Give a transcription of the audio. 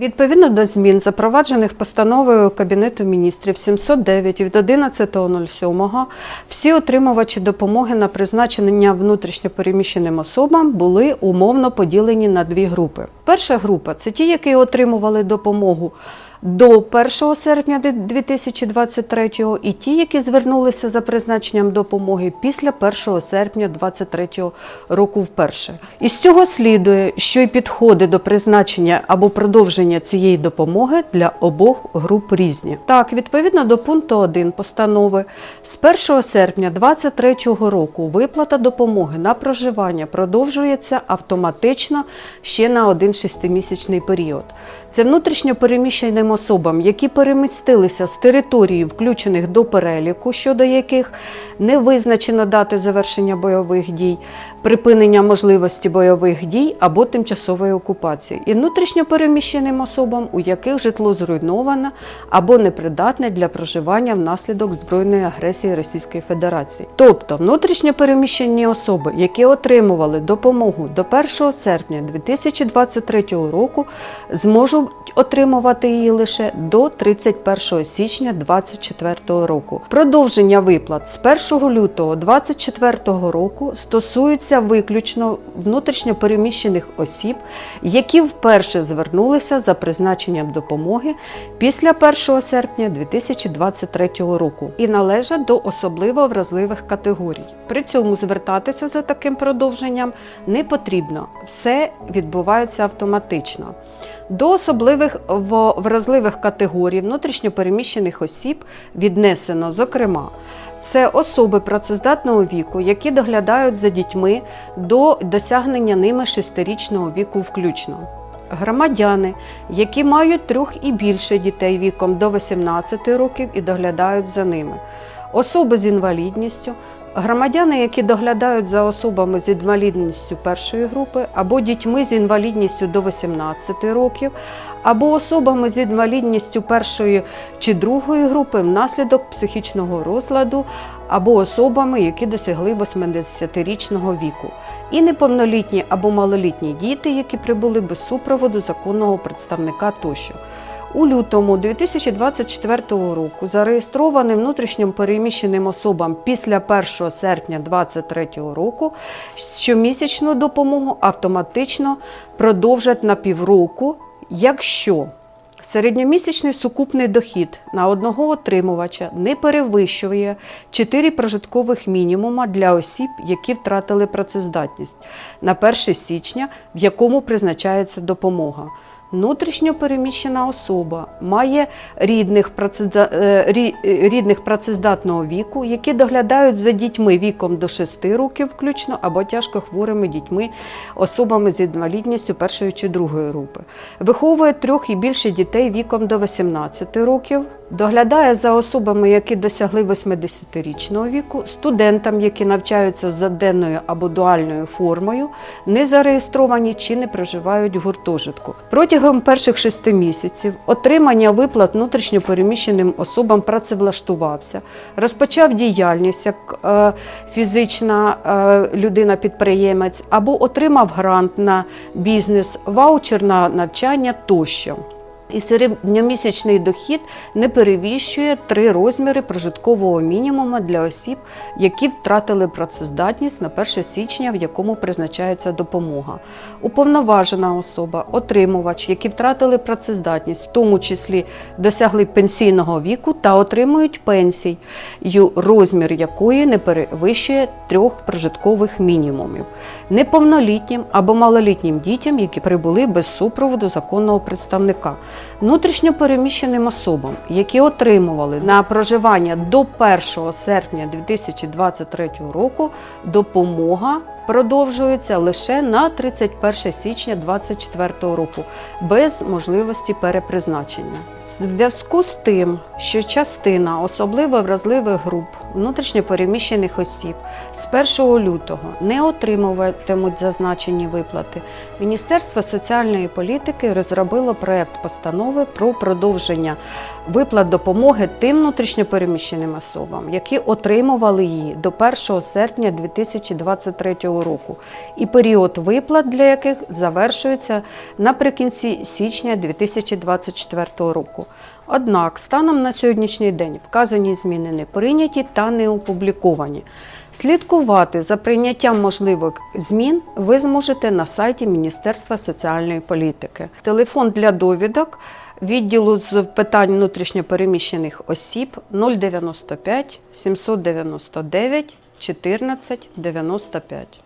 Відповідно до змін, запроваджених постановою Кабінету міністрів 709 від 11.07, всі отримувачі допомоги на призначення внутрішньопереміщеним особам були умовно поділені на дві групи. Перша група це ті, які отримували допомогу до 1 серпня 2023 і ті, які звернулися за призначенням допомоги після 1 серпня 2023 року вперше. Із цього слідує, що й підходи до призначення або продовження цієї допомоги для обох груп різні. Так, відповідно до пункту 1 постанови, з 1 серпня 2023 року виплата допомоги на проживання продовжується автоматично ще на один шестимісячний період. Це внутрішньо переміщеним особам, які перемістилися з території, включених до переліку, щодо яких не визначено дати завершення бойових дій, припинення можливості бойових дій або тимчасової окупації, і внутрішньо переміщеним особам, у яких житло зруйноване або непридатне для проживання внаслідок збройної агресії Російської Федерації. Тобто внутрішньо переміщені особи, які отримували допомогу до 1 серпня 2023 року, зможуть отримувати її лише до 31 січня 2024 року. Продовження виплат з 1 лютого 2024 року стосується виключно внутрішньо переміщених осіб, які вперше звернулися за призначенням допомоги після 1 серпня 2023 року і належать до особливо вразливих категорій. При цьому звертатися за таким продовженням не потрібно. Все відбувається автоматично. До особливих вразливих категорій внутрішньопереміщених осіб віднесено, зокрема, це особи працездатного віку, які доглядають за дітьми до досягнення ними шестирічного віку включно. Громадяни, які мають трьох і більше дітей віком до 18 років і доглядають за ними. Особи з інвалідністю, громадяни, які доглядають за особами з інвалідністю першої групи, або дітьми з інвалідністю до 18 років, або особами з інвалідністю першої чи другої групи внаслідок психічного розладу, або особами, які досягли 80-річного віку, і неповнолітні або малолітні діти, які прибули без супроводу законного представника тощо. У лютому 2024 року зареєстрованим внутрішньо переміщеним особам після 1 серпня 2023 року щомісячну допомогу автоматично продовжать на півроку, якщо середньомісячний сукупний дохід на одного отримувача не перевищує 4 прожиткових мінімума для осіб, які втратили працездатність на 1 січня, в якому призначається допомога. Внутрішньо переміщена особа має рідних, е, е, рідних працездатного віку, які доглядають за дітьми віком до 6 років включно або тяжко хворими дітьми, особами з інвалідністю першої чи другої групи. Виховує трьох і більше дітей віком до 18 років. Доглядає за особами, які досягли 80-річного віку, студентам, які навчаються за денною або дуальною формою, не зареєстровані чи не проживають в гуртожитку. Протягом перших шести місяців отримання виплат внутрішньопереміщеним особам працевлаштувався, розпочав діяльність як е, фізична е, людина-підприємець або отримав грант на бізнес, ваучер на навчання тощо. І середньомісячний дохід не перевищує три розміри прожиткового мінімуму для осіб, які втратили працездатність на 1 січня, в якому призначається допомога. Уповноважена особа, отримувач, які втратили працездатність, в тому числі досягли пенсійного віку та отримують пенсій, розмір якої не перевищує трьох прожиткових мінімумів, неповнолітнім або малолітнім дітям, які прибули без супроводу законного представника, внутрішньо переміщеним особам, які отримували на проживання до 1 серпня 2023 року допомога. Продовжується лише на 31 січня 2024 року без можливості перепризначення. В зв'язку з тим, що частина особливо вразливих груп внутрішньопереміщених осіб з 1 лютого не отримуватимуть зазначені виплати, Міністерство соціальної політики розробило проект постанови про продовження виплат допомоги тим внутрішньопереміщеним особам, які отримували її до 1 серпня 2023 року, і період виплат для яких завершується наприкінці січня 2024 року. Однак, станом на сьогоднішній день вказані зміни не прийняті та не опубліковані. Слідкувати за прийняттям можливих змін ви зможете на сайті Міністерства соціальної політики. Телефон для довідок відділу з питань внутрішньопереміщених осіб 095 799 14 95.